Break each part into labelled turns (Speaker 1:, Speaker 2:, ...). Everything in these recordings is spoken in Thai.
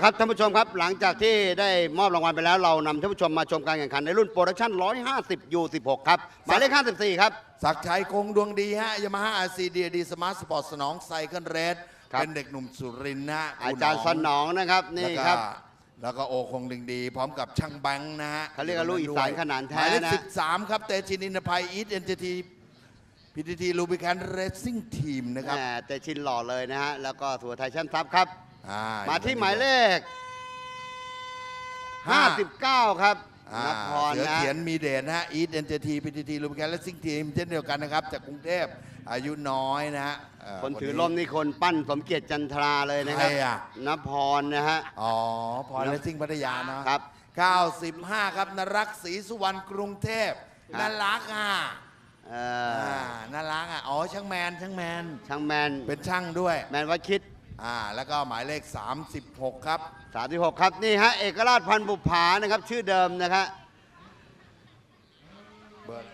Speaker 1: เอาละครับท่านผู้ชมครับหลังจากที่ได้มอบรางวัลไปแล้วเรานำท่านผู้ชมมาชมการแข่งขันในรุ่นโปรดักชั่น 150 U16 ครับหมายเลข 54 ครับ
Speaker 2: ศักดิ์ชัยคงดวงดีฮะยามาฮ่าอาซีดีดีสมาร์ทสปอร์ตสนองไซเคิลเรส
Speaker 1: ครับ
Speaker 2: เป็นเด็กหนุ่มสุรินทร์นะฮะ
Speaker 1: อาจารย์สนองนะครับนี่
Speaker 2: แล้วก็
Speaker 1: ครับ
Speaker 2: แล้วก็โอคงดึงดี พร้อมกับช่างแบงค์นะฮะ
Speaker 1: เขาเรียกว่าลูกอีสานขนาดแท้
Speaker 2: หมายเลข
Speaker 1: นะ
Speaker 2: สิบสามครับเตชินินทภัยอีทเอ็นทีพีทีทีลูบิคันเรซซิ่งทีมนะครับ
Speaker 1: แหมแต่ชินหล่อเลยนะฮะ แล้วก็สัวไทยแชมป์ทรัพย์ครับ
Speaker 2: อ่
Speaker 1: มาที่หมายเลข
Speaker 2: ห้า
Speaker 1: 59 ครับ
Speaker 2: อ่าน
Speaker 1: พร
Speaker 2: เสือ
Speaker 1: นะ
Speaker 2: เขียนมีเดชนะฮะอีทเอ็นทีพีทีทีลูบิคันเรซซิ่งทีมเช่นเดียวกันนะครับ จากกรุงเทพอายุน้อยนะฮะเค
Speaker 1: นถือร่มนี่คนปั้นสมเกียรติจันทราเลยนะครับ
Speaker 2: ใครอะ
Speaker 1: นพรนะฮะ
Speaker 2: อ๋อพอเลสซิ่งพัทยาเนาะ
Speaker 1: ครับ
Speaker 2: 95 ครับนรักศรีสุวรรณกรุงเทพ
Speaker 1: ครับ
Speaker 2: น่ารักอะ
Speaker 1: เอ่
Speaker 2: อ่า
Speaker 1: อ
Speaker 2: น่ารักอะ อ๋อช่างแมนช่างแมน
Speaker 1: ช่างแมน
Speaker 2: เป็นช่างด้วย
Speaker 1: แมนวัดคิด
Speaker 2: อ่าแล้วก็หมายเลข 36 ครับ
Speaker 1: 36 ครับนี่ฮะเอกราชพันธุ์บุปผานะครับ ชื่อเดิมนะครับ
Speaker 2: เบอร์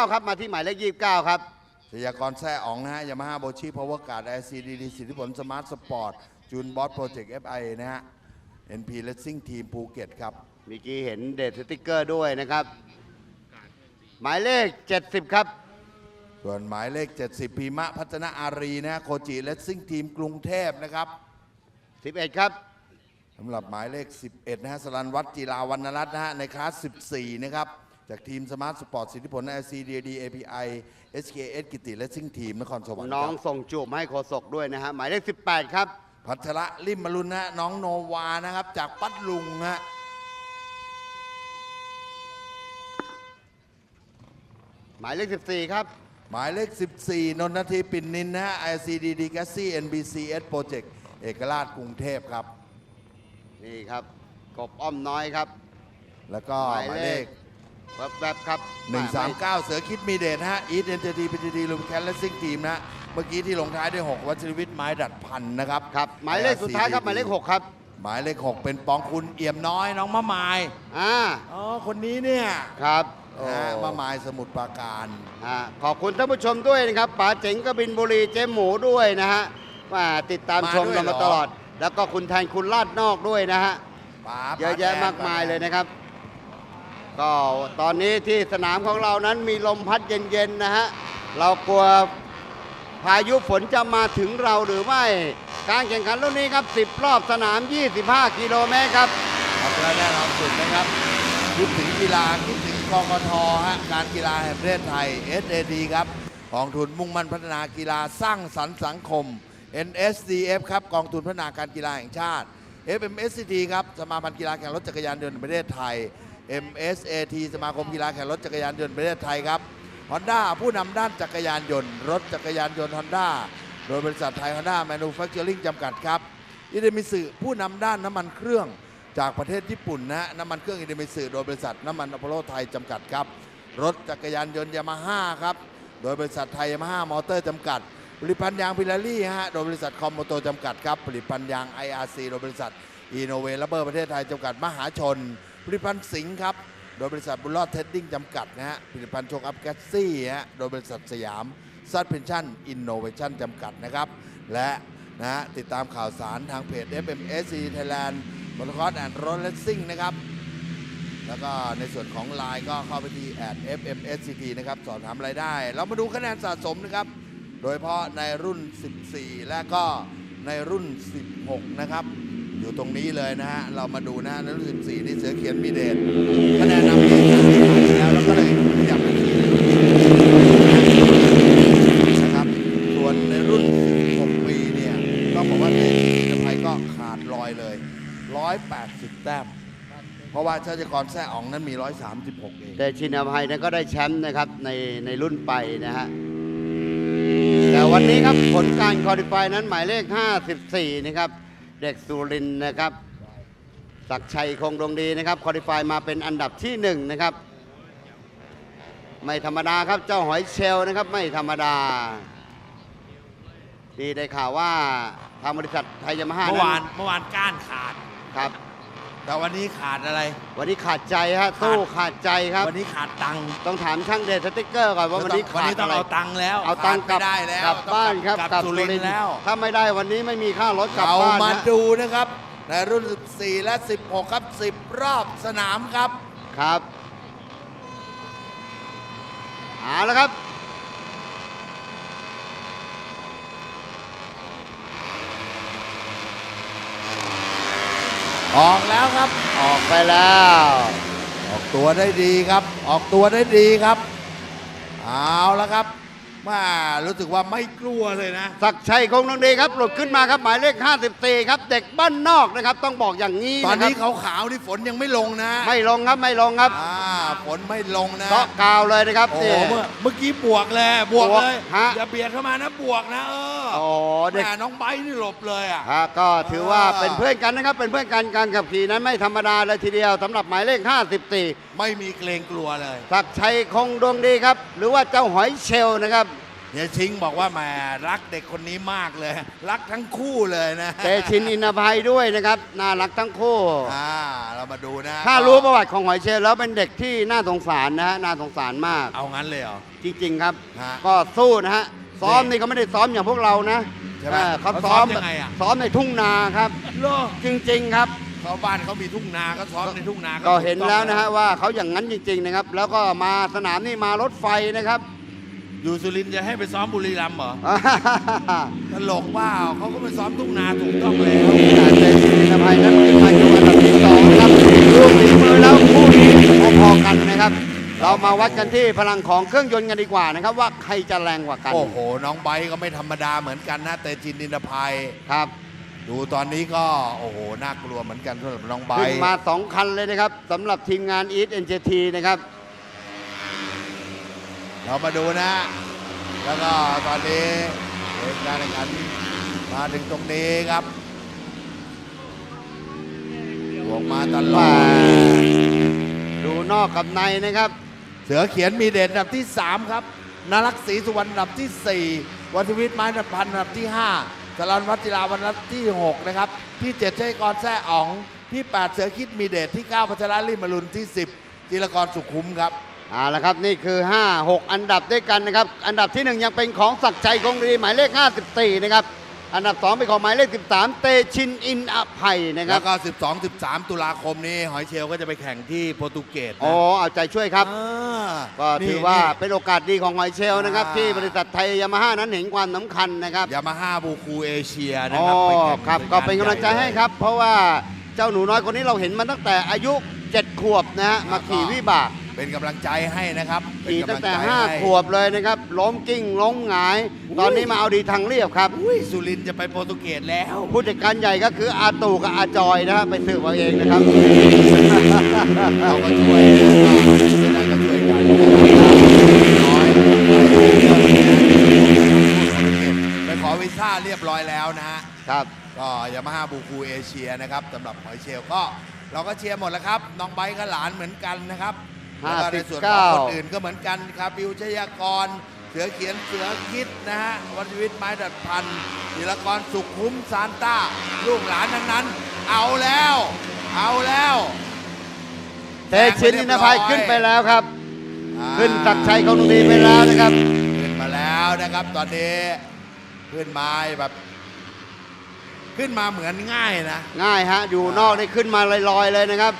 Speaker 1: 29 ครับมาที่หมายเลข 29 ครับ
Speaker 2: ชยากรแซ่อ๋องนะฮะยามาฮ่าโบชีพาวเวอร์การ์ดไอซีดีดีสิทธิผลสมาร์ทสปอร์ตจูนบอสโปรเจกต์เอฟไอนะฮะ NP Racing Team ภูเก็ตครับ
Speaker 1: เมื่อกี้เห็นเดทสติกเกอร์ด้วยนะครับ หมายเลข 70 ครับ
Speaker 2: ส่วนหมายเลข 70พีมะพัฒนาอารีนะฮะโคจิเลสซิ่งทีมกรุงเทพนะครับ
Speaker 1: 11 ครับ
Speaker 2: สำหรับหมายเลข 11 นะฮะสรันวัฒน์จีราวันรัตน์นะฮะในคลาส 14 นะครับ จากทีมสมาร์ทสปอร์ตสิทธิผล LCDD API SKS กิติและซิ่งทีมนครสวรรค์
Speaker 1: น้อง
Speaker 2: ครับ
Speaker 1: ส่งจูบมาให้โคศกด้วยนะฮะหมายเลข 18 ครับ
Speaker 2: พัชระลิมมรุนนะฮะน้องโนวานะครับ จากปัดลุงฮะ
Speaker 1: หมายเลข 14 ครับ
Speaker 2: หมายเลข 14 นนททีปิ่นนินนะฮะ LCDD g a s s y NBCS Project เอกราชกรุงเทพครับ
Speaker 1: นี่ครับกบอ้อมน้อยครับ
Speaker 2: แล้วก็
Speaker 1: ห
Speaker 2: ห
Speaker 1: มาย
Speaker 2: มาย
Speaker 1: เล
Speaker 2: เล
Speaker 1: ข
Speaker 2: ข
Speaker 1: แวบๆครับ
Speaker 2: 139 เสือคิดมีเดชนะฮะ Eat NTT PTT ลูมแคลและซิ่งทีมนะฮะเมื่อกี้ที่ลงท้ายด้วย 6 วัชรวิทย์ไม้ดัดพันนะครับ
Speaker 1: ครับ หมายเลขสุดท้ายครับ หมายเลข 6 ครับ
Speaker 2: หมายเลข 6 เป็นปองคุณเอี่ยมน้อยน้องมะมาย
Speaker 1: อ่า
Speaker 2: อ๋อ คนนี้เนี่ย
Speaker 1: ครับโอ้
Speaker 2: นะฮะมะมายสมุทรปราการ
Speaker 1: ฮะขอบคุณท่านผู้ชมด้วยนะครับป๋าเจ๋งกบินบุรีเจ๊หมูด้วยนะฮะว่าติดตามชมเรามาตลอด แล้วก็คุณแทนคุณลาดนอกด้วยนะฮะ
Speaker 2: ป๋า
Speaker 1: เยอะแยะ
Speaker 2: ป๋แทน
Speaker 1: มากมายเลยนะครับ ก็ตอนนี้ที่สนามของเรานั้นมีลมพัดเย็นๆนะฮะ เรากลัวพายุฝนจะมาถึงเราหรือไม่ การแข่งขันรุ่นนี้ครับ 10 รอบสนาม 25 กิโลเมตรครับ
Speaker 2: ครับและแน่นอนสุดนะครับคิดถึงกีฬาคิดถึง กกทฮะการกีฬาแห่งประเทศไทย SAD ครับกองทุนมุ่งมั่นพัฒนากีฬาสร้างสรรค์สังคม NSDF ครับกองทุนพัฒนาการกีฬาแห่งชาติ FMSCT ครับสมาพันธ์กีฬาแข่งรถจักรยานยนต์ประเทศไทย MSAT สมาคมกีฬาแข่งรถจักรยานยนต์ประเทศไทยครับ Honda ผู้นำด้านจักรยานยนต์ รถจักรยานยนต์ Honda โดยบริษัทไทย Honda Manufacturing จำกัดครับอิเดมิสึผู้นำด้านน้ำมันเครื่อง จากประเทศญี่ปุ่นนะฮะน้ำมันเครื่องอิเดมิสึโดยบริษัทน้ำมันอพอลโลไทยจำกัดครับ รถจักรยานยนต์ยามาฮ่าครับ โดยบริษัทไทยยามาฮ่ามอเตอร์จำกัด ผลิตภัณฑ์ยางพิลารี่ฮะโดยบริษัทคอมโมโตจำกัดครับ ผลิตภัณฑ์ยาง IRC โดยบริษัทอีโนเวลเบอร์ประเทศไทยจำกัดมหาชน ผลิตภัณฑ์สิงห์ครับ โดยบริษัทบุลลอดเทดดิ้งจำกัดนะฮะผลิตภัณฑ์โชคอัพแกสซี่ฮะโดยบริษัทสยามซัดเพนชั่นอินโนเวชั่นจำกัดนะครับและนะฮะติดตามข่าวสารทางเพจ FMSC Thailand มอเตอร์คอร์สแอนด์รถเลสซิ่งนะครับ แล้วก็ในส่วนของไลน์ก็เข้าไปที่แอด @fmsct นะครับ สอบถามรายได้ เรามาดูคะแนนสะสมนะครับ โดยเฉพาะในรุ่น 14 และก็ในรุ่น 16 นะครับ อยู่ตรงนี้เลยนะฮะ เรามาดูนะฮะในรุ่น 14 นี่เสือเขียนมีเดชคะแนนนำที่แล้วแล้วก็เลยขยับมาที่นะครับ ส่วนในรุ่น 16 ปีเนี่ยต้องบอกว่าเตชินภัยก็ขาดลอยเลย 180 แต้ม เพ ราะว่าชาติกรแซ่อ๋องนั้นมี 136 เอง
Speaker 1: แต่ชินภัยนั้นก็ได้แชมป์นะครับในในรุ่นไปนะฮะ แต่วันนี้ครับผลการคอลิฟายนั้นหมายเลข 54 นะครับ เด็กสุรินทร์นะครับศักดิ์ชัยคงดวงดีนะครับคอลิฟายมาเป็นอันดับที่หนึ่งนะครับ ไม่ธรรมดาครับเจ้าหอยเชลล์นะครับไม่ธรรมดาที่ได้ข่าวว่าทางบริษัทไทยยามาฮ่า
Speaker 3: เมื่อวาน
Speaker 1: นั้น
Speaker 3: เมื่อวานก้านขาด
Speaker 1: ครับ
Speaker 2: แต่วันนี้ขาดอะไร
Speaker 1: วันนี้ขาดใจฮะตู้ขาดใจครับ
Speaker 2: วันนี้ขาดตังค์
Speaker 1: ต้องถามช่างเดชสติ๊กเกอร์ก่อนว่าวันนี้
Speaker 2: วัน
Speaker 1: ขาด
Speaker 2: นี้ต้อ
Speaker 1: อะ
Speaker 2: ง
Speaker 1: ไร
Speaker 2: เอาตังค์แล้ว
Speaker 1: เอาตังค์กลับ
Speaker 2: ขดไม่ได้แล้ว
Speaker 1: กลับบ้านครับ
Speaker 2: ก
Speaker 1: ก
Speaker 2: ลั
Speaker 1: ลั
Speaker 2: บบสุ
Speaker 1: สุ
Speaker 2: ริ
Speaker 1: ริ
Speaker 2: น
Speaker 1: น
Speaker 2: ท
Speaker 1: ท
Speaker 2: ร์
Speaker 1: ร์
Speaker 2: แล้ว
Speaker 1: ถ้าไม่ได้วันนี้ไม่มีค่ารถกลับ
Speaker 2: เรา
Speaker 1: บ้าน
Speaker 2: มา
Speaker 1: นะ
Speaker 2: ดูนะครับ ในรุ่น 14 และ 16 ครับ 10 รอบสนามครับ
Speaker 1: ครับเอาละครับ
Speaker 2: ออกแล้วครับ
Speaker 1: ออกไปแล้ว
Speaker 2: ออกตัวได้ดีครับ ออกตัวได้ดีครับ เอาแล้วครับ มารู้สึกว่าไม่กลัวเลยนะ
Speaker 1: ศักดิ์ชัยคงดวงดีครับหลุดขึ้นมาครับหมายเลข 54 ครับ เด็กบ้านนอกนะครับ ต้องบอกอย่างนี้
Speaker 2: ตอน
Speaker 1: นะครั
Speaker 2: นี้
Speaker 1: บ
Speaker 2: ขาวๆนี่ฝนยังไม่ลงนะ
Speaker 1: ไม่ลงครับไม่ลงครับ
Speaker 2: อ่าฝนไม่ลงนะ
Speaker 1: เกาะกาวเลยนะครับ
Speaker 2: โอ้
Speaker 1: นี่
Speaker 2: เมื่อเมื่อกี้บวกเลยบวกเลย
Speaker 1: ฮะ
Speaker 2: อย่าเบียดเข้ามานะบวกนะเออ
Speaker 1: โอ้เด็ก
Speaker 2: แม่น้องไบร์ทนี่หลบเลยอะ
Speaker 1: ฮะก็ถือว่า
Speaker 2: อ่า
Speaker 1: เป็นเพื่อนกันนะครับ เป็นเพื่อนกันการขับขี่นั้นไม่ธรรมดาเลยทีเดียวสำหรับหมายเลข 54
Speaker 2: ไม่มีเกรงกลัวเลย
Speaker 1: ศักดิ์ชัยคงดวงดีครับ หรือว่าเจ้าหอยเชลล์นะครับ
Speaker 2: เฮียชิงบอกว่าแหมรักเด็กคนนี้มากเลย รักทั้งคู่เลยนะ
Speaker 1: เตชินอินทภัยด้วยนะครับน่ารักทั้งคู่
Speaker 2: อ่าเรามาดูนะ
Speaker 1: ถ้ารู้ประวัติของหอยเชลล์แล้วเป็นเด็กที่น่าสงสารนะฮะน่าสงสารมาก
Speaker 2: เอางั้นเลยเหรอ
Speaker 1: จริงๆครับ
Speaker 2: ฮะ
Speaker 1: ก็สู้นะฮะซ้อมนี่เขาไม่ได้ซ้อมอย่างพวกเรานะ
Speaker 2: ใช่ไหม
Speaker 1: เออเขา
Speaker 2: เขา
Speaker 1: ซ้
Speaker 2: ซ้
Speaker 1: อ
Speaker 2: อ
Speaker 1: ม
Speaker 2: มยังไงอะ
Speaker 1: ซ้อมในทุ่งนาครับ
Speaker 2: เหรอ
Speaker 1: จริงๆครับ
Speaker 2: ชาวบ้านเขามีทุ่งนาก็ซ้อมในทุ่งนา
Speaker 1: ก็เห็น
Speaker 2: ถูต้อง
Speaker 1: แล้วนะฮะว่าเขาอย่างนั้นจริง ๆนะครับ แล้วก็มาสนามนี่มารถไฟนะครับ
Speaker 2: อยู่สุรินทร์จะให้ไปซ้อมบุรีรัมย์เหรอตลกว่าเขาก็ไปซ้อมทุ่งนาถูกต้องแล้ว
Speaker 1: แต่เตชินอินทภัยนั้นขึ้นมาอยู่อันดับที่สองครับลูกฝีมือแล้วคู่นี้พอๆกันนะครับ เรามาวัดกันที่พลังของเครื่องยนต์กันดีกว่านะครับ ว่าใครจะแรงกว่ากัน
Speaker 2: โอ้โห น้องไบร์ทก็ไม่ธรรมดาเหมือนกันนะแต่จินดินภัย
Speaker 1: ครับ
Speaker 2: ดูตอนนี้ก็โอ้โหน่ากลัวเหมือนกันสำหรับน้องไบร์
Speaker 1: ขึ้น
Speaker 2: ท
Speaker 1: มาสองคันเลยนะครับสำหรับทีมงาน Eat NJT นะครับ
Speaker 2: เรามาดูนะ แล้วก็ตอนนี้เหตุการณ์แข่งขันมาถึงตรงนี้ครับบวกมาตลอ
Speaker 1: ว่า
Speaker 2: ด
Speaker 1: ดูนอกกับในนะครับ
Speaker 2: เสือเขียนมีเด่นอันดับที่ 3 ครับนารักษ์ศรีสุวรรณอันดับที่ 4 วัฒวิทย์ไม้ดับพันธ์อันดับที่ 5สลันวัจิราวันอันดับที่ 6 นะครับ ที่7ชัยกรแซ่อ๋อง ที่ 8 เสือคิดมีเดชที่ 9 พัชราลิมรุนที่ 10จิรกรสุขุมครับ
Speaker 1: เอาละครับนี่คือ 5 6 อันดับด้วยกันนะครับ อันดับที่ 1 ยังเป็นของศักดิ์ชัยคงดีหมายเลข 54 นะครับ อันดับ 2 เป็นของหมายเลข 13 เตชินอินอภัยนะค
Speaker 2: แล้
Speaker 1: รับ
Speaker 2: วก็ 12 13 ตุลาคมนี้หอยเชลก็จะไปแข่งที่โปรตุเกสนะ
Speaker 1: อ๋อเอาใจช่วยครับ
Speaker 2: อ่า
Speaker 1: ก็
Speaker 2: นี่
Speaker 1: ถือว่า
Speaker 2: นี่
Speaker 1: เป็นโอกาสดีของหอยเชลล์นะครับ
Speaker 2: อ่า
Speaker 1: ที่บริษัทไทยยามาฮ่านั้นเห็นความสำคัญนะครับ
Speaker 2: ยามาฮ่าบูคูเอเชียนะ
Speaker 1: อ๋อ
Speaker 2: ครับไปแข่ง
Speaker 1: ครับ ก็เป็นกำลังใจให้ครับ เพราะว่าเจ้าหนูน้อยคนนี้เราเห็นมาตั้งแต่อายุ 7 ขวบนะฮะมาขี่วิบาก
Speaker 2: เป็นกำลังใจให้นะครับเป็น
Speaker 1: ขี่
Speaker 2: กำ
Speaker 1: ตั้
Speaker 2: ลั
Speaker 1: ง
Speaker 2: ง
Speaker 1: แต่
Speaker 2: ใจให้
Speaker 1: 5ขวบเลยนะครับ ล้มกิ้งล้มหงาย ตอนนี้มาเอาดีทางเรียบครับ
Speaker 2: อุ้ยสุรินทร์จะไปโปรตุเกสแล้ว
Speaker 1: ผู้จัดการใหญ่ก็คืออาตู่กับอาจอยนะฮะไปสืบเอาเองนะครับ
Speaker 2: เราก็ช่วยนะครับก็ช่วยกันน้อยไปขอวีซ่าเรียบร้อยแล้วนะฮะ
Speaker 1: ครับ
Speaker 2: ก็ยามาฮ่าบูคูเอเชียนะครับสำหรับหอยเชลก็เราก็เชียร์หมดแล้วครับ น้องไบร์ทก็หลานเหมือนกันนะครับ แล้วก็ในส่วนของคนอื่นก็เหมือนกันครับบิวชยากร เสือเขียนเสือคิดนะฮะวันชีวิตไม้ดัดพันธีรกรสุขคุ้มซานต้า ลูกหลานทั้งนั้น เอาแล้ว เอาแล้ว
Speaker 1: เตชินอินทภัยขึ้นไปแล้วครับ
Speaker 2: อ่า
Speaker 1: ขึ้นตักชัยของดวงดีไปแล้วนะครับ
Speaker 2: ขึ้นมาแล้วนะครับ ตอนนี้ขึ้นมาแบบขึ้นมาเหมือนง่ายนะ
Speaker 1: ง่ายฮะ อยู่นอกได้ขึ้นมาลอยๆเลยนะครับ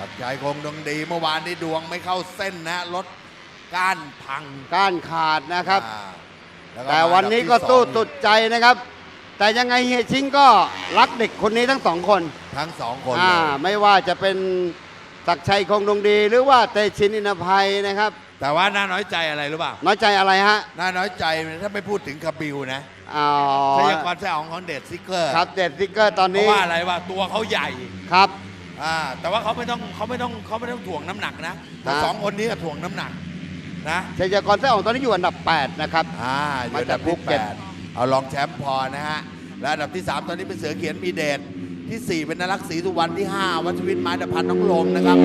Speaker 2: ตัดใจคงดวงดีเมื่อวานนี้ดวงไม่เข้าเส้นนะรถก้านพัง
Speaker 1: ก้านขาดนะครับ
Speaker 2: อ่าล้ก็
Speaker 1: แต่วันนี้ก็
Speaker 2: มาอันดับที่
Speaker 1: สู้
Speaker 2: สอง
Speaker 1: ตุดใจนะครับ แต่ยังไงเฮียชิงก็รักเด็กคนนี้ทั้งสองคน
Speaker 2: ทั้งสองคน
Speaker 1: อ่า
Speaker 2: เลย
Speaker 1: ไม่ว่าจะเป็นศักดิ์ชัยคงดวงดี หรือว่าเตชินอินทภัยนะครับ
Speaker 2: แต่ว่าน่าน้อยใจอะไรรู้ป่ะ
Speaker 1: น้อยใจอะไรฮะ
Speaker 2: น่าน้อยใจถ้าไม่พูดถึงคาบิวนะ
Speaker 1: อ๋อ
Speaker 2: ชยากรแท้ของของเดชซิกเกอร์
Speaker 1: ครับเด็ดสติ๊กเกอร์ตอน
Speaker 2: เพ
Speaker 1: นี้
Speaker 2: ราะว่าอะไรว่าตัวเขาใหญ่
Speaker 1: ครับ
Speaker 2: อ่าแต่ว่าเขาไม่ต้องเขาไม่ต้องเขาไม่ต้องถ่วงน้ำหนักนะแต่
Speaker 1: ฮะ
Speaker 2: สองคนนี้ก็ถ่วงน้ำหนักนะ
Speaker 1: ชัยกรแท้ออกตอนนี้อยู่อันดับ 8 นะครับ
Speaker 2: อ่าอยู่
Speaker 1: มา
Speaker 2: อัน
Speaker 1: จา
Speaker 2: ดั
Speaker 1: ก
Speaker 2: บ
Speaker 1: ภู
Speaker 2: ที่
Speaker 1: เก็ต
Speaker 2: แปดเอารองแชมป์พอนะฮะ และอันดับที่ 3 ตอนนี้เป็นเสือเขียนมีเดชที่ 4 เป็นนรักษ์ศรีสุวรรณที่ 5 วัชวินไม้ดพันธ์น้องลมนะครับ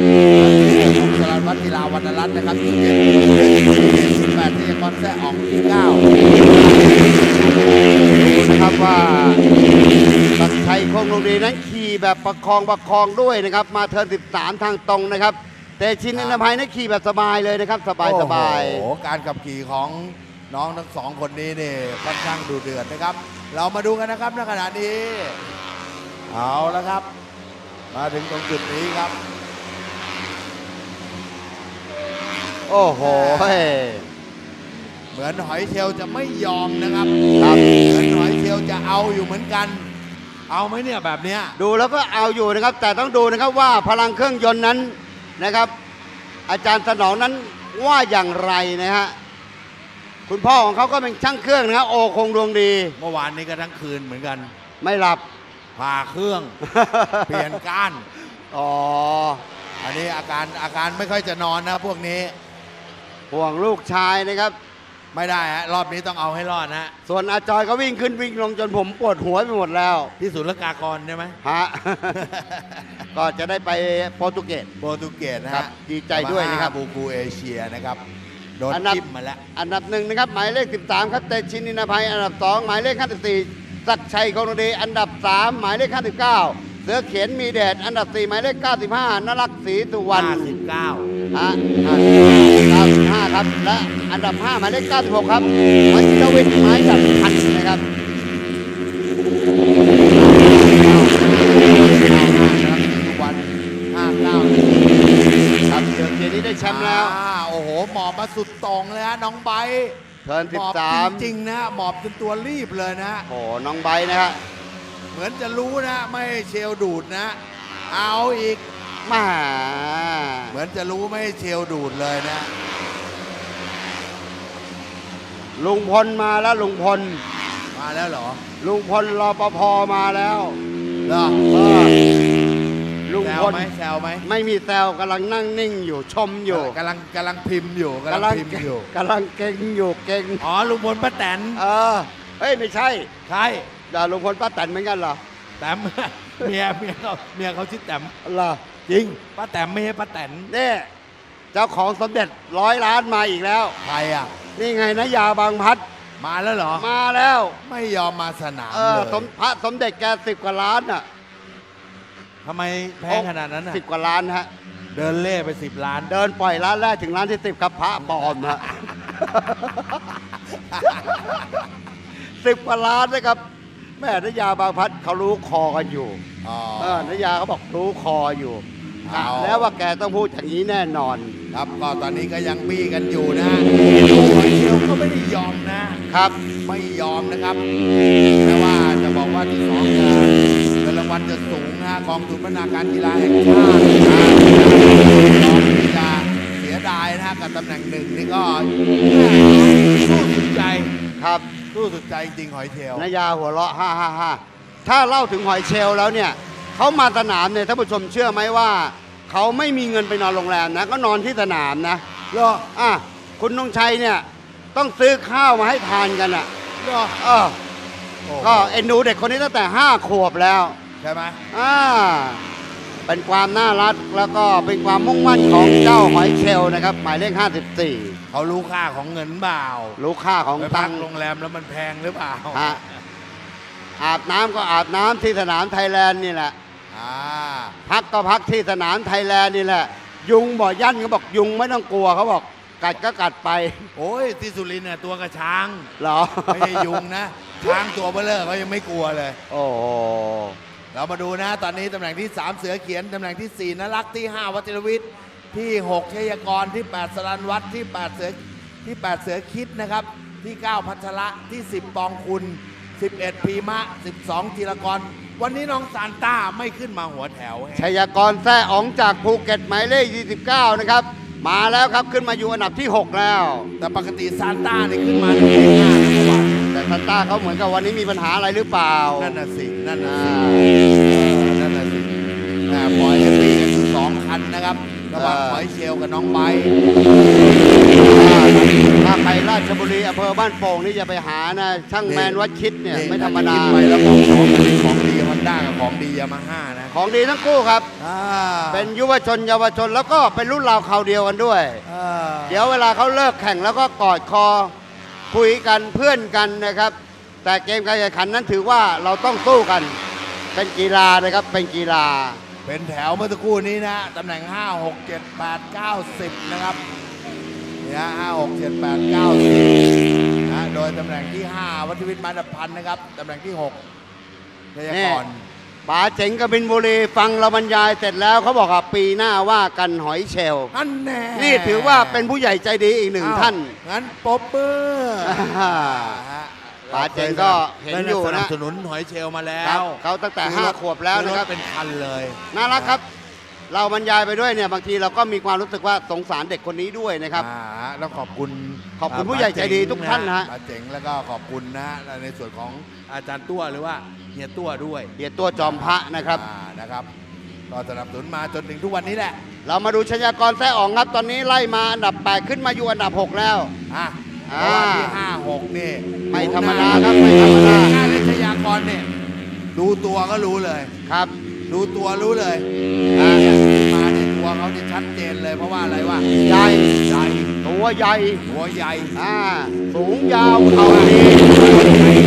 Speaker 2: ที่6สรันวัฒน์ธีลาวรรณรัตน์นะครับที่7ที่8ที่ยากรแซ่อ่องที่9
Speaker 1: ดูนะครับว่า ศักดิ์ชัยคงดวงดีนั้นขี่ขี่แบบประคองประคองด้วยนะครับ มาเทิร์น13 ทางตรงนะครับ แต่ชินนินภัยนั้นขี่แบบสบายเลยนะครับ สบายสบาย
Speaker 2: โอ้โหการขับขี่ของน้องทั้งสองคนนี้นี่ค่อนข้างดูเดือดนะครับ เรามาดูกันนะครับในขณะนี้ เอาแล้วครับ มาถึงตรงจุดนี้ครับ
Speaker 1: โอ้โห
Speaker 2: เหมือนหอยเชลล์จะไม่ยอมนะครับ
Speaker 1: ครับ
Speaker 2: เหมือนหอยเชลล์จะเอาอยู่เหมือนกัน เอาไหมเนี่ยแบบเนี้ย
Speaker 1: ดูแล้วก็เอาอยู่นะครับ แต่ต้องดูนะครับว่าพลังเครื่องยนต์นั้นนะครับ อาจารย์สนองนั้นว่าอย่างไรนะฮะคุณพ่อของเขาก็เป็นช่างเครื่องนะครับโอคงดวงดี
Speaker 2: เมื่อวานนี้ก็ทั้งคืนเหมือนกัน
Speaker 1: ไม่หลับ
Speaker 2: ผ่าเครื่อง เปลี่ยนก้าน
Speaker 1: อ๋อ
Speaker 2: อันนี้อาการอาการไม่ค่อยจะนอนนะพวกนี้
Speaker 1: ห่วงลูกชายนะครับ
Speaker 2: ไม่ได้ฮะรอบนี้ต้องเอาให้รอดนะ
Speaker 1: ส่วนอาจอยก็วิ่งขึ้นวิ่งลงจนผมปวดหัวไปหมดแล้ว
Speaker 2: ที่ศุลกากรใช่ไหม
Speaker 1: ฮะ ก็จะได้ไปโปรตุเกส
Speaker 2: โปรตุเกสนะ
Speaker 1: ครั
Speaker 2: ฮะ
Speaker 1: บดีใจด้วยนะครับ
Speaker 2: บูกูเอเชียนะครับโดน
Speaker 1: อันดับ
Speaker 2: จิ้มมาแล้ว
Speaker 1: อันดับหนึ่งนะครับ หมายเลข 13 ครับเตชินนินภัยอันดับ 2 หมายเลข54ศักดิ์ชัยคงดีอันดับ 3 หมายเลข 59 เสือเขียนมีแดดอันดับ4หมายเลข95นรักศรีสุวรรณ
Speaker 2: 59
Speaker 1: ฮะ95ครับ และอันดับ5หมายเลข96 ครับมัชวิทย์หมายจับพันนะครับ
Speaker 2: ทุกวัน59
Speaker 1: ครับเสือเขียนนี้ได้แชมป์แล้ว
Speaker 2: อ่าโอ้โห หมอบมาสุดตรงเลยฮะน้องไบร์ท
Speaker 1: เทิร์น
Speaker 2: หมอบ
Speaker 1: 13
Speaker 2: จริงๆนะ หมอบจนตัวรีบเลยนะ
Speaker 1: โอ้โหน้องไบร์ทนะฮะ
Speaker 2: เหมือนจะรู้นะ ไม่ให้เชลดูดนะ เอาอีก
Speaker 1: มา
Speaker 2: เหมือนจะรู้ไม่ให้เชลดูดเลยนะ
Speaker 1: ลุงพลมาแล้วลุงพล
Speaker 2: มาแล้วเหรอ
Speaker 1: ลุงพลรปภมาแล้ว
Speaker 2: เหรอ
Speaker 1: เออลุง
Speaker 2: แซ
Speaker 1: พ
Speaker 2: ว
Speaker 1: ล
Speaker 2: ไหมแซวไหม
Speaker 1: ไม่มีแซวกำลังนั่งนิ่งอยู่ชมอยู่
Speaker 2: กำลังกำลังพิมพ์อยู่กำลัง
Speaker 1: กำลัง
Speaker 2: พิมพ์อยู่
Speaker 1: กำลังเก่งอยู่เก่ง
Speaker 2: อ๋อลุงพลป้าแตน
Speaker 1: เออเฮ้ยไม่ใช่
Speaker 2: ใช่
Speaker 1: ด่าลุงพลป้าแตนเหมือนกันเหรอ
Speaker 2: แตม เมียเมียเขาเมียเขาชื่อแตม
Speaker 1: เหรอ
Speaker 2: จริงป้าแตมไม่ใช่ป้าแตน
Speaker 1: เนี่ยเจ้าของสมเด็จร้อยล้านมาอีกแล้ว
Speaker 2: ใครอะ
Speaker 1: นี่ไงนะยาบางพัด
Speaker 2: มาแล้วเหรอ
Speaker 1: มาแล้ว
Speaker 2: ไม่ยอมมาสนาม
Speaker 1: เอ
Speaker 2: เล
Speaker 1: อยสมพระสมเด็จแกสิบกว่าล้านอะ
Speaker 2: ทำไมแพงขนาดนั้นอะ
Speaker 1: สิบกว่าล้านฮะ
Speaker 2: เดินเล่ไปสิบล้าน
Speaker 1: เดินปล่อยร้านแรกถึงร้านที่สิบครับพระปลอมฮะ สิบกว่าล้านนะครับ แม่นยาบางพัดเขารู้คอกันอยู่
Speaker 2: อ๋อ
Speaker 1: เออนยาเขาบอกรู้คออยู่
Speaker 2: เอา
Speaker 1: กะแล้วว่าแกต้องพูดอย่างนี้แน่นอน
Speaker 2: ครับก็ตอนนี้ก็ยังบี้กันอยู่นะโอ้ยเชียวก็ไม่ได้ยอมนะ
Speaker 1: ครับ
Speaker 2: ไม่ยอมนะครับแต่ว่าจะบอกว่าที่สองจะเงินรางวัลจะสูงนะกองทุนพัฒนาการกีฬาแห่งชาตินะกองที่จะเสียดายนะกับตำแหน่งหนึ่งนี่ก็สู้สุดใจ
Speaker 1: ครับ
Speaker 2: สู้สุดใจจริงหอยเทล
Speaker 1: นายาหัวเราะฮ่าฮ่าฮ่าถ้าเล่าถึงหอยเชลล์แล้วเนี่ยเขามาสนามเนี่ยท่านผู้ชมเชื่อไหมว่าเขาไม่มีเงินไปนอนโรงแรมนะก็นอนที่สนามนะ
Speaker 2: เหรอ
Speaker 1: อะคุณนงชัยเนี่ยต้องซื้อข้าวมาให้ทานกันอะ
Speaker 2: เหรอ
Speaker 1: เออ
Speaker 2: โอ้
Speaker 1: ก็เอ็นดูเด็กคนนี้ตั้งแต่5ขวบแล้ว
Speaker 2: ใช่ไหม
Speaker 1: อ่า เป็นความน่ารักแล้วก็เป็นความมุ่งมั่นของเจ้าหอยเชลล์นะครับ หมายเลข 54
Speaker 2: เขารู้ค่าของเงินเปล่า
Speaker 1: รู้ค่าของ
Speaker 2: ไป
Speaker 1: ตั
Speaker 2: พั
Speaker 1: ง
Speaker 2: ก
Speaker 1: ค์
Speaker 2: โรงแรมแล้วมันแพงหรือเปล่า
Speaker 1: ฮะอาบน้ำก็อาบน้ำที่สนามไทยแลนด์นี่แหละ
Speaker 2: อ่า
Speaker 1: พักก็พักที่สนามไทยแลนด์นี่แหละ ยุงบ่อยั่นเขาบอกยุงไม่ต้องกลัวเขาบอก กัดก็กัดไป
Speaker 2: โอ้ยที่สุรินทร์เนี่ยตัวกระช้าง
Speaker 1: เหรอ
Speaker 2: ไม่ใช่ยุงนะช้างตัวเบลเลอร์เขายังไม่กลัวเลย
Speaker 1: โอ้โห
Speaker 2: เรามาดูนะตอนนี้ตำแหน่งที่ 3 เสือเขียน ตำแหน่งที่ 4นรักที่ 5 วัชิรวิทย์ที่ 6 ชัยกรที่ 8 สรันวัตรที่ 8 เสือที่ 8 เสือคิดนะครับ ที่ 9 พัชระที่ 10 ปองคุณ 11 พีมะ 12ธีรกร วันนี้น้องซานต้าไม่ขึ้นมาหัวแถว
Speaker 1: ชัยกรแท้อ๋องจากภูเก็ตหมายเลข 29 นะครับ มาแล้วครับขึ้นมาอยู่อันดับที่ 6 แล้ว
Speaker 2: แต่ปกติซานต้านี่ขึ้นมาในเลขห้านะเมื่อวาน
Speaker 1: แต่ซันต้าเขาเหมือนกับวันนี้มีปัญหาอะไรหรือเปล่า
Speaker 2: นั่นน่ะสิ นั่นน่ะ
Speaker 1: อ่า
Speaker 2: สินั่นน่ะสิอ่าปล่อยให้ตีกันอยู่สองคันนะครับระหว่าง
Speaker 1: เออ
Speaker 2: หอยเชลลกับน้องไบร์ท
Speaker 1: ถ้าไปราชบุรีอำเภอบ้านโป่งนี่จะไปหานะช่างแมนวัดคิดเนี่ยไม่ธรรมดา
Speaker 2: คิไปแล้วของของของดีฮอนด้ากับของดียามาฮ่านะ
Speaker 1: ของดีทั้งคู่ครับ
Speaker 2: อ่า
Speaker 1: เป็นยุวชนเยาวชนแล้วก็เป็นรุ่นราวคราวเดียวกันด้วย
Speaker 2: อ่า
Speaker 1: เดี๋ยวเวลาเขาเลิกแข่งแล้วก็กอดคอ คุยกันเพื่อนกันนะครับ แต่เกมการแข่งขันนั้นถือว่าเราต้องสู้กัน เป็นกีฬานะครับ เป็นกีฬา
Speaker 2: เป็นแถวเมื่อสักครู่นี้นะตำแหน่ง 5 6 7 8 9 10 นะครับเนี่ย5 6 7 8 9 10นะโดยตำแหน่งที่ 5 วัฒวิทย์มาดพันธ์นะครับตำแหน่งที่6พยากร
Speaker 1: ป๋าเจ๋งกบินบุรีฟังเราบรรยายเสร็จแล้วเขาบอกว่าปีหน้าว่ากันหอยเชลล์
Speaker 2: นั่นแน่
Speaker 1: นี่ถือว่าเป็นผู้ใหญ่ใจดีอีกหนึ่ง
Speaker 2: อ้ว
Speaker 1: ท่าน
Speaker 2: งั้นปรบมือ
Speaker 1: อ่า
Speaker 2: ฮะ
Speaker 1: ป๋าเจ๋งก็เห็นอยู่นะ
Speaker 2: สนับสนุนหอยเชลล์มาแล้
Speaker 1: ครับ
Speaker 2: ว
Speaker 1: เขาตั้งแต่
Speaker 2: ซื้อรถ
Speaker 1: 5ขวบแล้วนะครับ
Speaker 2: ซื้อถเป็นคันเลย
Speaker 1: น่ารักครับ เราบรรยายไปด้วยเนี่ยบางทีเราก็มีความรู้สึกว่าสงสารเด็กคนนี้ด้วยนะครับ
Speaker 2: อ่าแล้วขอบคุณ
Speaker 1: ขอบคุณผู้ใหญ่ใจดีทุกท่านนะฮะ
Speaker 2: ป้าเจ๋งแล้วก็ขอบคุณนะฮะในส่วนของอาจารย์ตัวหรือว่าเฮียตัวด้วย
Speaker 1: เดียตัวจอมพระนะครับ
Speaker 2: อ่านะครับก็สนับสนุนมาจนถึงทุกวันนี้แหละ
Speaker 1: เรามาดูชยากรแท้อ่องครับตอนนี้ไล่มาอันดับ 8 ขึ้นมาอยู่อันดับ 6 แล้ว
Speaker 2: อะ
Speaker 1: อ่า
Speaker 2: เพราะว่าที่ห้าหกนี่
Speaker 1: ไม่ธรรมดาครับไม่ธรรมดา
Speaker 2: งานเลชยากรเนี่ยดูตัวก็รู้เลย
Speaker 1: ครับ
Speaker 2: ดูตัวรู้เลย
Speaker 1: อ่า
Speaker 2: มาในตัวเขานี่ชัดเจนเลยเพราะว่าอะไรวะ
Speaker 1: ใหญ่
Speaker 2: ใหญ่
Speaker 1: ตัวใหญ่
Speaker 2: หัวใหญ่
Speaker 1: อ่าสูงยาวเข่าดี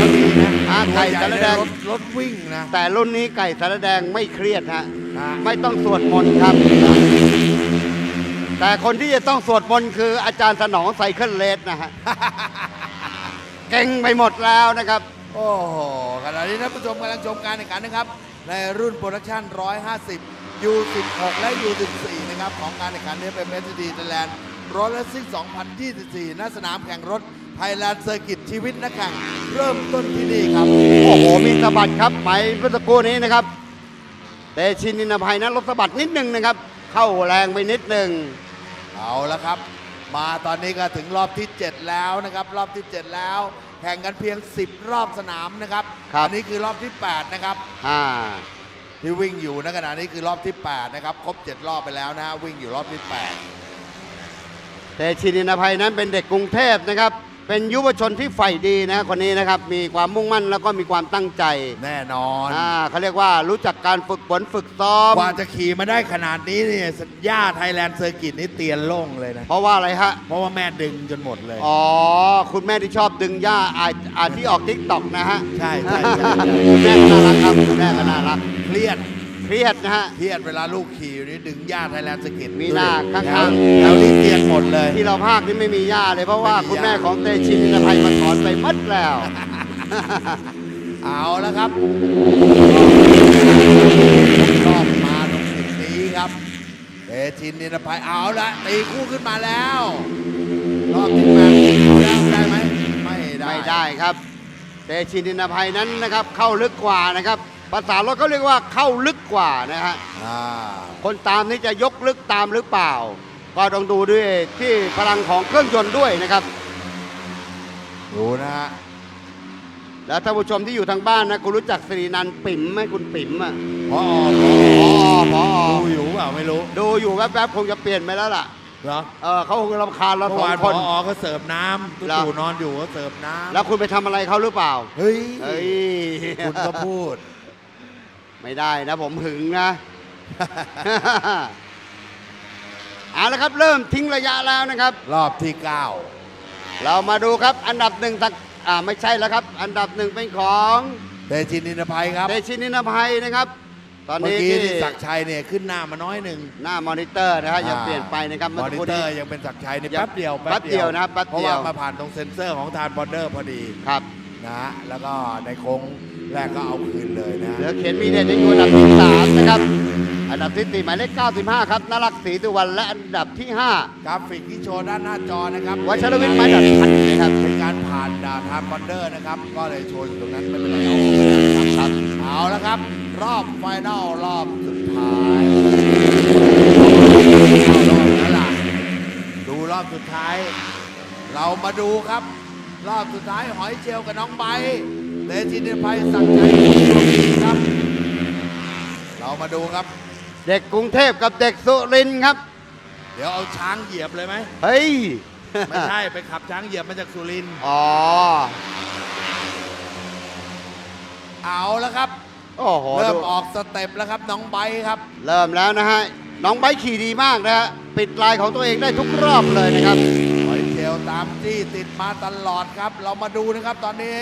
Speaker 2: ก็ดีนะ
Speaker 1: อ่าไก่สารแดง
Speaker 2: รถรถวิ่งนะ
Speaker 1: แต่รุ่นนี้ไก่สารแดงไม่เครียดฮะ
Speaker 2: อ่า
Speaker 1: ไม่ต้องสวดมนต์ครับ แต่คนที่จะต้องสวดมนต์คืออาจารย์สนองไซเคิลเลสนะฮะเก่งไปหมดแล้วนะครับ
Speaker 2: โอ้โหขณะนี้ท่านผู้ชมกำลังชมการแข่งขันนะครับ ในรุ่นโปรดักชั่น 150 U16 และ U14 นะครับ ของการแข่งขันนี้เป็นเมสดีไทยแลนด์รถและซิ่ง2024 ณ สนามแข่งรถไทยแลนด์เซอร์กิตชีวิตนักแข่งเริ่มต้นที่นี่ครับ
Speaker 1: โอ้โห มีสะบัดครับไหมเมื่อสักครู่นี้นะครับ แต่ชินนินภัยนั้นลดสะบัดนิดนึงนะครับ เข้าแรงไปนิดนึง
Speaker 2: เอาละครับ มาตอนนี้ก็ถึงรอบที่ 7 แล้วนะครับ รอบที่ 7 แล้ว แข่งกันเพียง 10 รอบสนามนะครับ
Speaker 1: ครับ
Speaker 2: อันี้คือรอบที่ 8 นะครับ
Speaker 1: อ่า
Speaker 2: ที่วิ่งอยู่ในขณะนี้คือรอบที่ 8 นะครับ ครบ 7 รอบไปแล้วนะฮะวิ่งอยู่รอบที่
Speaker 1: แต่ชินนินภัยนั้นเป็นเด็กกรุงเทพนะครับ เป็นยุวชนที่ใฝ่ดีนะคนนี้นะครับ มีความมุ่งมั่นแล้วก็มีความตั้งใจ
Speaker 2: 8แน่นอน
Speaker 1: อ่าเขาเรียกว่ารู้จักการฝึกฝนฝึกซ้อม
Speaker 2: กว่าจะขี่มาได้ขนาดนี้เนี่ยสัญญาไทยแลนด์เซอร์กิตนี่เตียนโล่งเลยนะ
Speaker 1: เพราะว่าอะไรฮะ
Speaker 2: เพราะว่าแม่ดึงจนหมดเลย
Speaker 1: อ๋อ คุณแม่ที่ชอบดึงย่าอาอาที่ออกทิกตอกนะฮะ
Speaker 2: ใช่ใช่ใช่ใช่
Speaker 1: คุณแม่ก็น่ารักครับคุณแม่ก็น่ารัก
Speaker 2: เครียด
Speaker 1: เครียดนะฮะ
Speaker 2: เครียดเวลาลูกขี่อยู่นี่ดึงย่าไทยแลนด์เซอร์กิต
Speaker 1: มีหน้าข้างๆ
Speaker 2: แถวแถวนี้เตียนหมดเลย
Speaker 1: ที่เราภาคนี่ไม่มีย่าเลยเพราะว่า
Speaker 2: ไม่มีย่า
Speaker 1: คุณแม่ของเตชินนินภัยมาถอนไปหมัดแล้ว
Speaker 2: เอาแล้วครับรอบมาตรงจุดนี้ครับเตชินนินภัยเอาละตีคู่ขึ้นมาแล้วรอบที่แปดแล้วได้ไหมไม่ได้
Speaker 1: ไม่ได้ครับเตชินนินภัยนั้นนะครับ เข้าลึกกว่านะครับ ภาษารถเขาเรียกว่าเข้าลึกกว่านะฮะ
Speaker 2: อ่า
Speaker 1: คนตามนี่จะยกลึกตามหรือเปล่า ก็ต้องดูด้วยที่พลังของเครื่องยนต์ด้วยนะครับ
Speaker 2: ดูนะฮะ
Speaker 1: แล้วท่านผู้ชมที่อยู่ทางบ้านนะคุณรู้จักสิรินันท์ปิ๋มไหมคุณปิ๋มอะ
Speaker 2: พอ
Speaker 1: พอพอ
Speaker 2: ดูอยู่เปล่าไม่รู้
Speaker 1: ดูอยู่แวบๆคงจะเปลี่ยนไปแล้วล่ะ
Speaker 2: เหรอ
Speaker 1: เออเขาคงรำคาญเรา
Speaker 2: เมื่
Speaker 1: ส
Speaker 2: อ
Speaker 1: อง
Speaker 2: วาน
Speaker 1: ค
Speaker 2: พอน เขาเสิร์ฟน้ำตุ๊
Speaker 1: เหรอ
Speaker 2: ตู่นอนอยู่ก็เสิร์ฟน้ำ
Speaker 1: แล้วคุณไปทำอะไรเขาหรือเปล่า
Speaker 2: เฮ้ย
Speaker 1: เฮ้ย
Speaker 2: คุณก็พูด
Speaker 1: ไม่ได้นะผมหึงนะเอาละครับเริ่มทิ้งระยะแล้วนะครับ
Speaker 2: รอบที่
Speaker 1: เรามาดูครับอันดับหนึ่งตักอ่าไม่ใช่แล้วครับ อันดับหนึ่งเป็นของ
Speaker 2: 9เตชินนินภัยครับ
Speaker 1: เตชินนินภัยนะครับ ตอน
Speaker 2: เมื่อ
Speaker 1: นี้
Speaker 2: กี้
Speaker 1: ที่
Speaker 2: ที่ศักดิ์ชัยเนี่ยขึ้นหน้ามาน้อยหนึ่ง
Speaker 1: หน้ามอนิเตอร์นะฮะยังเปลี่ยนไปนะครับ
Speaker 2: ม
Speaker 1: เมื่
Speaker 2: อ
Speaker 1: อสัก
Speaker 2: นิ
Speaker 1: ครู่
Speaker 2: เตอ
Speaker 1: นี้
Speaker 2: ร์ยังเป็นศักดิ์ชัยนี่
Speaker 1: ยัง
Speaker 2: แป๊บเดียว
Speaker 1: แป๊บเดียวนะแป๊บ
Speaker 2: เพราะ
Speaker 1: เดียว
Speaker 2: ว่ามาผ่านตรงเซ็นเซอร์ของทานบอร์เดอร์พอดี
Speaker 1: ครับ
Speaker 2: นะฮะแล้วก็ในโค้ง แรกก็เอาคืนเลยนะ
Speaker 1: เหลือเขียนมีเด่นยังอยู่อันดับที่สามนะครับ อันดับที่สี่หมายเลข95 ครับนรักศรีตุวันและอันดับที่ห้าก
Speaker 2: ราฟิกที่โชว์ด้านหน้าจอนะครับ
Speaker 1: วัชรวิทย์ไม้ดัดพันนะครับ
Speaker 2: เป็นการผ่านด่านทานบอร์เดอร์นะครับ ก็เลยโชว์อยู่ตรงนั้นไม่เป็นไรเอาออกมาแล้วนะครับเอาแล้วครับ รอบไฟนอลรอบสุดท้ายเอารอบนั้นล่ะดูรอบสุดท้าย เรามาดูครับ รอบสุดท้ายหอยเชลลกับน้องใบ เตชินภัยสั่งใจครับ เรามาดูครับ
Speaker 1: เด็กกรุงเทพกับเด็กสุรินทร์ครับ
Speaker 2: เดี๋ยวเอาช้างเหยียบเลยไหม
Speaker 1: เฮ้ย
Speaker 2: ไม่ใช่ไปขับช้างเหยียบมาจากสุรินทร์
Speaker 1: อ๋อ
Speaker 2: เอาแล้วครับ
Speaker 1: โอ้โห
Speaker 2: เริ่ม
Speaker 1: ดู
Speaker 2: ออกสเต็ปแล้วครับน้องไบร์ทครับ
Speaker 1: เริ่มแล้วนะฮะ น้องไบค์ขี่ดีมากนะฮะ ปิดลายของตัวเองได้ทุกรอบเลยนะครับ
Speaker 2: หอยเชลลตามที่ติดมาตลอดครับ เรามาดูนะครับตอนนี้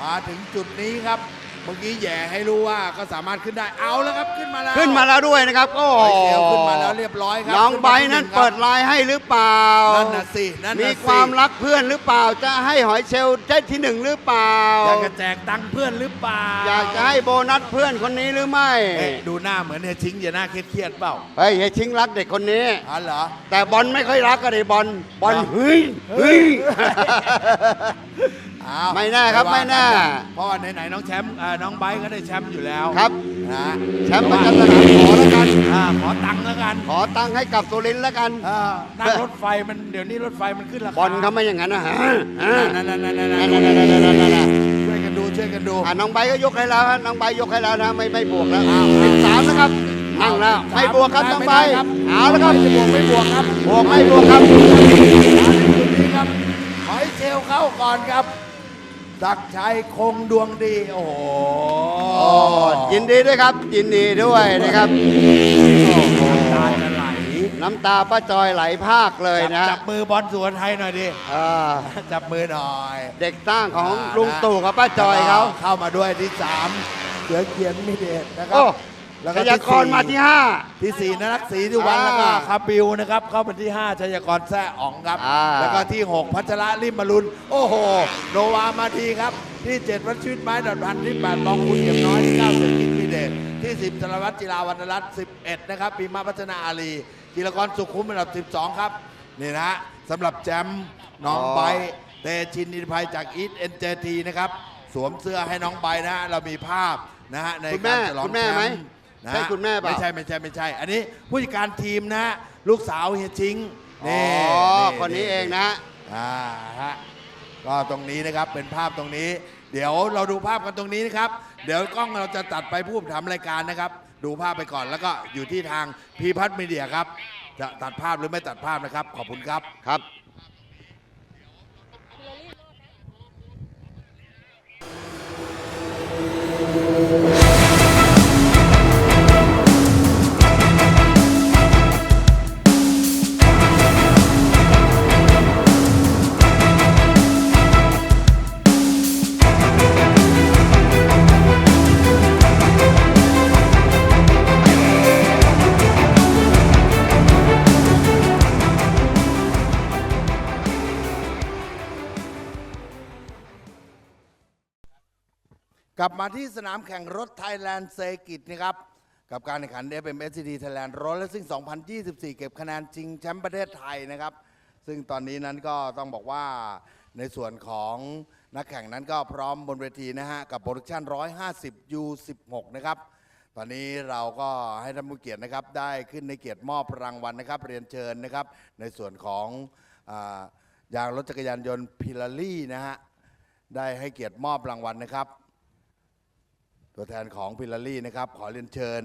Speaker 2: มาถึงจุดนี้ครับ เมื่อกี้แหย่ให้รู้ว่าก็สามารถขึ้นได้เอาแล้วครับขึ้นมาแล้ว
Speaker 1: ขึ้นมาแล้วด้วยนะครับโอ้
Speaker 2: หอยเชลล์ขึ้นมาแล้วเรียบร้อยครั
Speaker 1: น้อง
Speaker 2: ขึ้มา
Speaker 1: ไบร์ทนั้น
Speaker 2: ที่หงครับ
Speaker 1: เปิดไลน์ให้หรือเปล่า
Speaker 2: นั่นน่ะสินั่นน่ะ
Speaker 1: มี
Speaker 2: สิ
Speaker 1: ความรักเพื่อนหรือเปล่า จะให้หอยเชลล์ได้ที่หนึ่งหรือเปล่า
Speaker 3: อยากจะแจกตังค์เพื่อนหรือเปล่า
Speaker 1: อยากจะให้โบนัสเพื่อนคนนี้หรือไม่
Speaker 2: เอ๊ะดูหน้าเหมือนเฮยชิงอย่าหน้าเครียดๆเปล่า
Speaker 1: เฮ้ยอย่าชิงรักเด็กคนนี้
Speaker 2: อ๋อเหรอ
Speaker 1: แต่บอลไม่ค่อยรักกันเลยบอลบอล
Speaker 2: เหรอ
Speaker 1: เฮ้ยเฮ้ย
Speaker 2: อ้าว
Speaker 1: ไม่แน่ครับ
Speaker 2: ว่า
Speaker 1: ไม่แน่
Speaker 2: เพราะว่าไหนๆน้องแชมป์เอ่อน้องไบร์ทก็ได้แชมป์อยู่แล้ว
Speaker 1: ครับ
Speaker 2: นะ
Speaker 1: แชมป์ประจำสนามขอแล้วกัน
Speaker 3: อ่าขอตังค์แล้วกัน
Speaker 1: ขอตังค์ให้กับสุรินทร์แล้วกัน
Speaker 3: เออนั่งรถไฟมันเดี๋ยวนี้รถไฟมันขึ้นราคา
Speaker 1: บอลเขาไม่อย่างนั้นนะฮะฮะ
Speaker 2: นั่นๆๆๆ
Speaker 1: นั่นๆๆๆๆ
Speaker 2: ช่วยกันดูช่วยกันดู
Speaker 1: อะน้องใบก็ยกให้แล้วฮะน้องใบยกให้แล้วนะไม่ไม่บวกแล้วสิบสามนะครับนั่งแล้วไม่บวกครับน้องใบเอาแล้วครับ
Speaker 2: จะบวกไม่บวกครับ
Speaker 1: บวกไม่บวกครับ
Speaker 2: จุดนี้ครับหอยเชลล์เข้าก่อนครับ ศักดิ์ชัยคงดวงดี โอ้โห
Speaker 1: โอ้ยินดีด้วยครับ ยินดีด้วยนะครับ
Speaker 3: ตาจะไหล
Speaker 1: น้ำตาป้าจอยไหลภาคเลยนะ
Speaker 3: จับมือบอลสวนไทยหน่อยดิ
Speaker 1: เออ
Speaker 2: จับมือหน่อย
Speaker 1: เด็กสร้างของลุงตู่กับป้าจอยเขา
Speaker 2: เข้ามาด้วยที่สามเสือเขียนมิเดชนะครั
Speaker 1: โอ้
Speaker 2: แล้ว
Speaker 1: พ
Speaker 2: ก็
Speaker 1: ยากรณ์มาที่ห้า
Speaker 2: ที่สี่นรักศรีทุวันแล้วก็
Speaker 1: อ่า
Speaker 2: คาบิวนะครับ เข้าเป็นที่ 5ชัยกรแซ่อ๋องครับ
Speaker 1: อ่า
Speaker 2: แล้วก็ที่ 6 พัชระริมมารุน โอ้โห โนวามาดีครับ ที่ 7 วัชชีวิตไม้ดอดพันที่8บองคุณเก็บน้อยที่9เศรษฐกิจมีเดชที่ 10ธนวัฒน์จิราวรรณรัตน์11 นะครับปีมาพัฒนาอารีกีรกรสุขุมอันดับ 12 ครับ นี่นะฮะสำหรับแจมป์น้อง
Speaker 1: อ๋อ
Speaker 2: ไบร์ท เตชินอินทภัยจากอีทเอ็นเจทีนะครับ สวมเสื้อให้น้องไบร์ทนะฮะเรามีภาพนะฮะใน
Speaker 1: คุณแม่
Speaker 2: การฉลอง
Speaker 1: คุณแม่ไหม
Speaker 2: ชป์ นะฮะ
Speaker 1: ใช่คุณแม่เปล่า
Speaker 2: ไม่ใช่ไม่ใช่ไม่ใช่ อันนี้ผู้จัดการทีมนะฮะลูกสาวเฮียชิง
Speaker 1: อ๋
Speaker 2: นี่
Speaker 1: อคนนี้เองนะ
Speaker 2: อ่าฮะก็ตรงนี้นะครับเป็นภาพตรงนี้ เดี๋ยวเราดูภาพกันตรงนี้นะครับ เดี๋ยวกล้องเราจะตัดไปผู้ทำรายการนะครับ ดูภาพไปก่อนแล้วก็อยู่ที่ทางพีพัฒน์มีเดียครับ จะตัดภาพหรือไม่ตัดภาพนะครับ ขอบคุณครับ
Speaker 1: ครับ
Speaker 2: กลับมาที่สนามแข่งรถไทยแลนด์เซกิตนะครับ กับการแข่งขัน FMSCD Thailand Road Racing 2024 เก็บคะแนนชิงแชมป์ประเทศไทยนะครับ ซึ่งตอนนี้นั้นก็ต้องบอกว่าในส่วนของนักแข่งนั้นก็พร้อมบนเวทีนะฮะ กับโปรดักชั่น 150 U16 นะครับ ตอนนี้เราก็ให้ท่านผู้เกียรตินะครับ ได้ขึ้นในเกียรติมอบรางวัลนะครับ เรียนเชิญนะครับ ในส่วนของอยางรถจักรยานยนต์พิลารี่นะฮะ ได้ให้เกียรติมอบรางวัลนะครับ ตัวแทนของพิลารี่นะครับ ขอเรียนเชิญ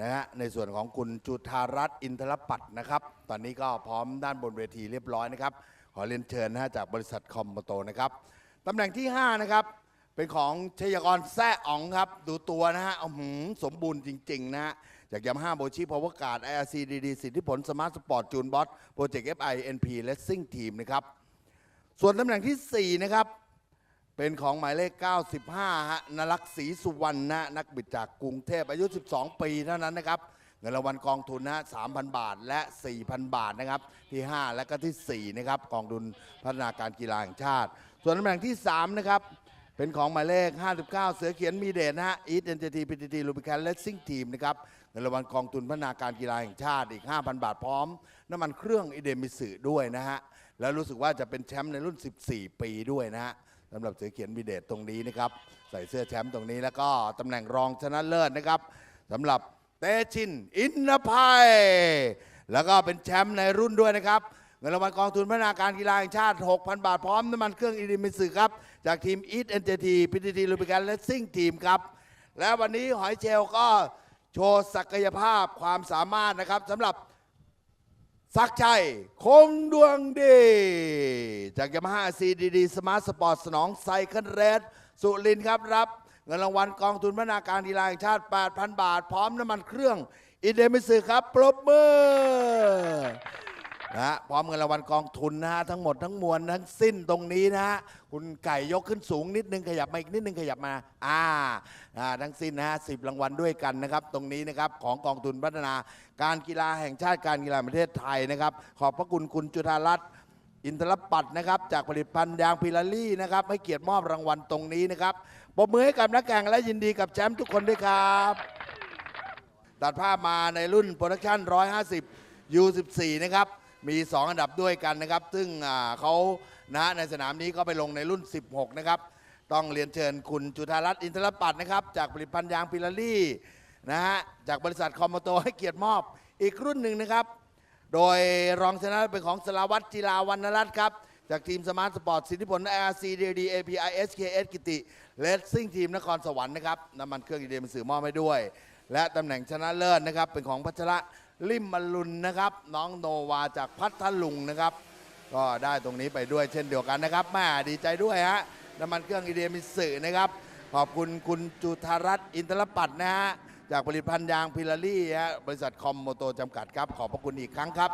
Speaker 2: นะฮะในส่วนของคุณจุธารัตน์อินทรปัตย์นะครับ ตอนนี้ก็พร้อมด้านบนเวทีเรียบร้อยนะครับ ขอเรียนเชิญนะฮะจากบริษัทคอมโมโตนะครับตำแหน่งที่ 5 นะครับ เป็นของชัยกรแซ่อ๋องครับ ดูตัวนะฮะอื้อหือสมบูรณ์จริง ๆ นะฮะจากยามาฮ่าโบชีพาวเวอร์การ์ดไออาร์ซีดีดีสิทธิผลสมาร์ทสปอร์ตจูนบอสโปรเจกต์เอฟไอเอ็นพีเลสซิ่งทีมนะครับส่วนตำแหน่งทีสี่4 นะครับ เป็นของหมายเลข 95 ฮะนรักษ์ศรีสุวรรณนะนักบิดจากกรุงเทพอายุ 12 ปีเท่านั้นนะครับ เงินรางวัลกองทุนนะ3,000 บาทและ 4,000 บาทนะครับ ที่ 5 และก็ที่ 4 นะครับ กองทุนพัฒนาการกีฬาแห่งชาติ ส่วนตำแหน่งที่ 3 นะครับ เป็นของหมายเลข 59 เสือเขียนมีเดชนะฮะอีทเอ็นเจทีพีทีทีลูบิแคนเลสซิ่งทีมนะครับเงินรางวัลกองทุนพัฒนาการกีฬาแห่งชาติอีก 5,000 บาทพร้อม น้ำมันเครื่องอิเดมิสึด้วยนะฮะแล้วรู้สึกว่าจะเป็นแชมป์ในรุ่น 14 ปีด้วยนะฮะ สำหรับเสือเขียนมีเดชตรงนี้นะครับ ใส่เสื้อแชมป์ตรงนี้แล้วก็ตำแหน่งรองชนะเลิศนะครับสำหรับเตชินอินนภัยแล้วก็เป็นแชมป์ในรุ่นด้วยนะครับเงินรางวัลกองทุนพัฒนาการกีฬาแห่งชาติ 6,000 บาท พร้อมน้ำมันเครื่องอีดิมิสึครับ จากทีม e ี t NJT PTT ลูบิการและซิ่งทีมครับ และวันนี้หอยเชลก็โชว์ศักยภาพความสามารถนะครับสำหรับ สักชัยคงดวงดี จากยามาฮ่าซีดีดีสมาร์ทสปอร์ตสนองไซเคิลเรสสุรินครับรับ เงินรางวัลกองทุนพัฒนาการกีฬาแห่งชาติ 8,000 บาท พร้อมน้ำมันเครื่อง อินเดมิสึครับ ปรบมือ นะฮะพร้อมเงินรางวัลกองทุนนะฮะทั้งหมดทั้งมวลทั้งสิ้นตรงนี้นะฮะคุณไก่ยกขึ้นสูงนิดนึงขยับมาอีกนิดนึงขยับมาอ่าอ่าทั้งสิ้นนะฮะสิบรางวัลด้วยกันนะครับตรงนี้นะครับของกองทุนพัฒนาการกีฬาแห่งชาติการกีฬาประเทศไทยนะครับขอบพระคุณคุณจุธารัตน์ อินทรปัตย์นะครับจากผลิตภัณฑ์ยางพิลารี่นะครับให้เกียรติมอบรางวัลตรงนี้นะครับปรบมือให้กับนักแข่งและยินดีกับแชมป์ทุกคนด้วยครับ ตัดภาพมาในรุ่นโปรดักชั่น 150 U14 นะครับ มี 2 อันดับด้วยกันนะครับ ซึ่งอ่าเขานะในสนามนี้ก็ไปลงในรุ่น 16 นะครับ ต้องเรียนเชิญคุณจุธารัตน์อินทรปัตย์นะครับ จากผลิตภัณฑ์ยางพิลารี่นะฮะจากบริษัทคอมโมโตให้เกียรติมอบอีกรุ่นหนึ่งนะครับ โดยรองชนะเลิศเป็นของสลาวัตจิลาวันนรัตน์ครับ จากทีมสมาร์ทสปอร์ตสิทธิผล ARC DD API SKS กิติเลสซิ่งทีมนครสวรรค์นะครับน้ำมันเครื่องดีเดเป็นสื่อมอบให้ด้วย และตำแหน่งชนะเลิศนะครับเป็นของพัชระ ลิมมลุนนะครับ น้องโนวาจากพัทลุงนะครับ ก็ได้ตรงนี้ไปด้วยเช่นเดียวกันนะครับแม่ดีใจด้วยฮะน้ำมันเครื่องอีเดียมิสึนะครับ ขอบคุณคุณจุธารัตน์อินทรปัตย์นะฮะจากผลิตภัณฑ์ยางพิลารี่ฮะบริษัทคอมโมโตจำกัดครับ ขอบพระคุณอีกครั้งครับ